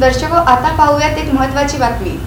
दर्शको आता पाहूयात एक महत्वाची बातमी.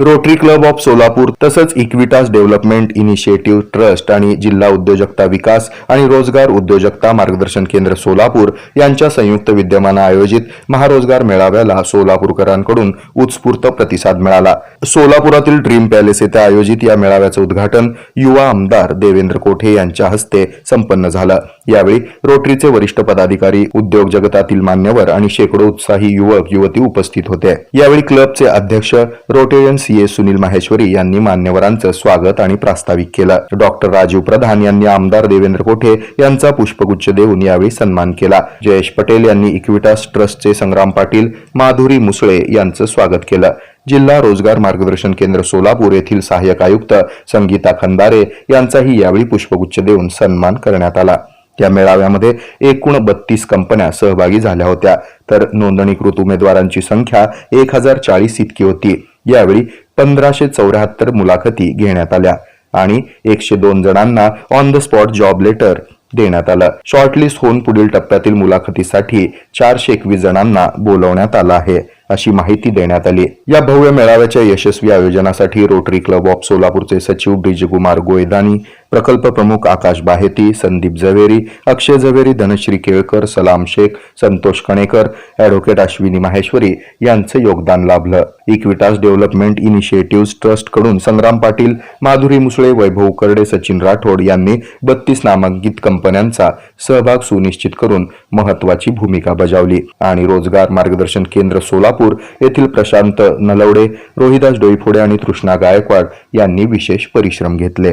रोटरी क्लब ऑफ सोलापूर तसंच इक्विटास डेव्हलपमेंट इनिशिएटिव्ह ट्रस्ट आणि जिल्हा उद्योजकता विकास आणि रोजगार उद्योजकता मार्गदर्शन केंद्र सोलापूर यांच्या संयुक्त विद्यमानं आयोजित महारोजगार मेळाव्याला सोलापूरकरांकडून उत्स्फूर्त प्रतिसाद मिळाला. सोलापुरातील ड्रीम पॅलेस येथे आयोजित या मेळाव्याचं उद्घाटन युवा आमदार देवेंद्र कोठे यांच्या हस्ते संपन्न झालं. यावेळी रोटरीचे वरिष्ठ पदाधिकारी उद्योग जगतातील मान्यवर आणि शेकडो उत्साही युवक युवती उपस्थित होते. यावेळी क्लबचे अध्यक्ष रोटेरियन ए सुनील माहेश्वरी यांनी मान्यवरांचं स्वागत आणि प्रास्ताविक केलं. डॉक्टर राजीव प्रधान यांनी आमदार देवेंद्र कोठे यांचा पुष्पगुच्छ देऊन यावेळी सन्मान केला. जयेश पटेल यांनी इक्विटास ट्रस्टचे संग्राम पाटील माधुरी मुसळे यांचं स्वागत केलं. जिल्हा रोजगार मार्गदर्शन केंद्र सोलापूर येथील सहाय्यक आयुक्त संगीता खंदारे यांचाही यावेळी पुष्पगुच्छ देऊन सन्मान करण्यात आला. या मेळाव्यामध्ये एकूण बत्तीस कंपन्या सहभागी झाल्या होत्या. तर नोंदणीकृत उमेदवारांची संख्या एक हजार चाळीस इतकी होती. यावेळी पंधराशे चौऱ्याहत्तर मुलाखती घेण्यात आल्या आणि एकशे दोन जणांना on the spot job letter देण्यात आलं. शॉर्टलिस्ट होऊन पुढील टप्प्यातील मुलाखतीसाठी चारशे एकवीस जणांना बोलवण्यात आलं आहे अशी माहिती देण्यात आली. या भव्य मेळाव्याच्या यशस्वी आयोजनासाठी रोटरी क्लब ऑफ सोलापूरचे सचिव ब्रिजकुमार गोयदानी प्रकल्प प्रमुख आकाश बाहेती संदीप झवेरी अक्षय झवेरी धनश्री केळकर सलाम शेख संतोष कणेकर ॲडव्होकेट अश्विनी माहेश्वरी यांचं योगदान लाभलं. इक्विटास डेव्हलपमेंट इनिशिएटिव्ह ट्रस्टकडून संग्राम पाटील माधुरी मुसळे वैभव करडे सचिन राठोड यांनी बत्तीस नामांकित कंपन्यांचा सहभाग सुनिश्चित करून महत्वाची भूमिका बजावली. आणि रोजगार मार्गदर्शन केंद्र सोलापूर येथील प्रशांत नलवडे रोहिदास डोईफोडे आणि तृष्णा गायकवाड यांनी विशेष परिश्रम घेतले.